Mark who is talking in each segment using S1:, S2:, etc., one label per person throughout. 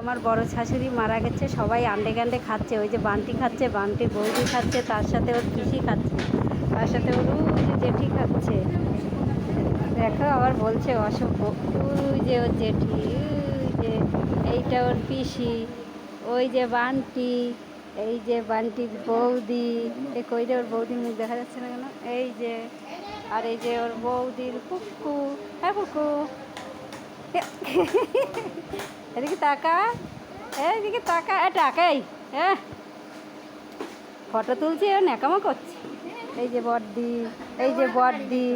S1: আমার বড় শাশুড়ি মারা গেছে, সবাই আন্ডে গান্ডে খাচ্ছে, ওই যে বান্টি খাচ্ছে বান্টি বৌদি খাচ্ছে, তার সাথে ওর পিসি খাচ্ছে, তার সাথে ওর যে জেঠি খাচ্ছে। দেখো, আবার বলছে অসভ্য ওই যে ওর জেঠি যে এইটা ওর পিসি, ওই যে বান্টি, এই যে বান্টির বৌদি, এ কই রে ওর বৌদির মুখ দেখা যাচ্ছে না কেন? এই যে, আর এই যে ওর বৌদির কুকু হ্যাঁ কুকু? এদিকে তাকা এদিকে তাকা এ টাকাই হ্যাঁ ফটো তুলছে ও ন্যাকামো করছে। এই যে বড্ডি এই যে বড্ডি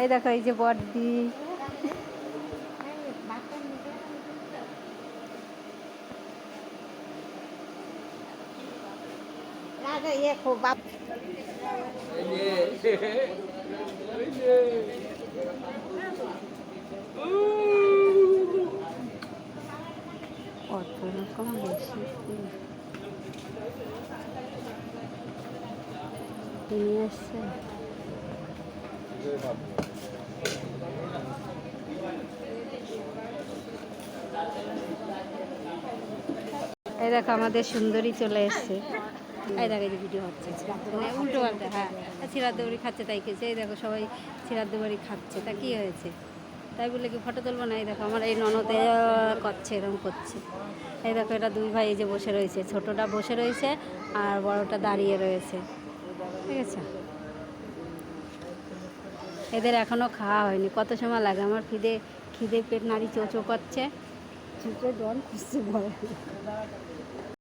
S1: এই দেখো এই যে বড্ডি কত রকম বেশি এই দেখো আমাদের সুন্দরী চলে এসছে। এই দেখো যে ভিডিও হচ্ছে উল্টো পাল্টা হ্যাঁ সিরাদ্দ বাড়ি খাচ্ছে তাই খেয়েছে। এই দেখো সবাই সিরাদ্দ বাড়ি খাচ্ছে। তা কি হয়েছে? তাই বলে কি ফটো তুলবো না? এই দেখো আমার এই ননদে করছে এরকম করছে। এই দেখো এটা দুই ভাই এই যে বসে রয়েছে। ছোটটা বসে রয়েছে আর বড়টা দাঁড়িয়ে রয়েছে। ঠিক আছে? এদের এখনও খাওয়া হয়নি। কত সময় লাগে? আমার খিদে খিদে পেট নাড়ি চোচো করছে। ছুটে ডন খুঁজছে বড়